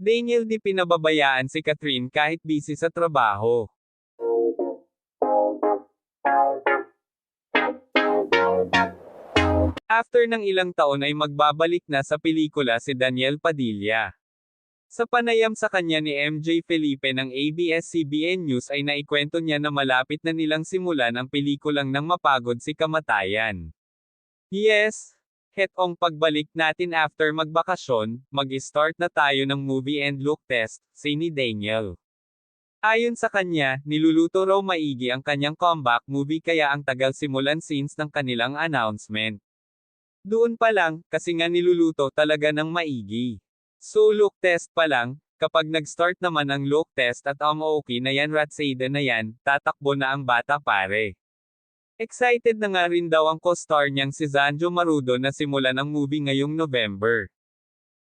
Daniel di pinababayaan si Catherine kahit busy sa trabaho. After ng ilang taon ay magbabalik na sa pelikula si Daniel Padilla. Sa panayam sa kanya ni MJ Felipe ng ABS-CBN News ay naikwento niya na malapit na nilang simulan ang pelikulang nang mapagod si kamatayan. Yes, hetong pagbalik natin after magbakasyon, mag-start na tayo ng movie and look test, say ni Daniel. Ayon sa kanya, niluluto raw maigi ang kanyang comeback movie kaya ang tagal simulan scenes ng kanilang announcement. Doon pa lang, kasi nga niluluto talaga ng maigi. So look test pa lang, kapag nag-start naman ang look test at ang okay na yan Ratsada na yan, tatakbo na ang bata pare. Excited na nga rin daw ang co-star niyang si Zanjo Marudo na simulan ang movie ngayong November.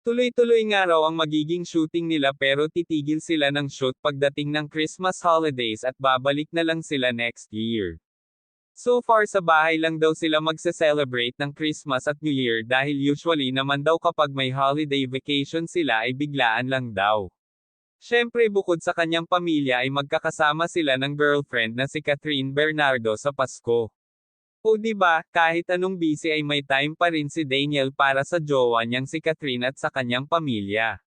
Tuloy-tuloy nga raw ang magiging shooting nila pero titigil sila ng shoot pagdating ng Christmas holidays at babalik na lang sila next year. So far sa bahay lang daw sila magse-celebrate ng Christmas at New Year dahil usually naman daw kapag may holiday vacation sila ay biglaan lang daw. Siyempre bukod sa kanyang pamilya ay magkakasama sila ng girlfriend na si Catherine Bernardo sa Pasko. O ba, kahit anong busy ay may time pa rin si Daniel para sa jowa niyang si Catherine at sa kanyang pamilya.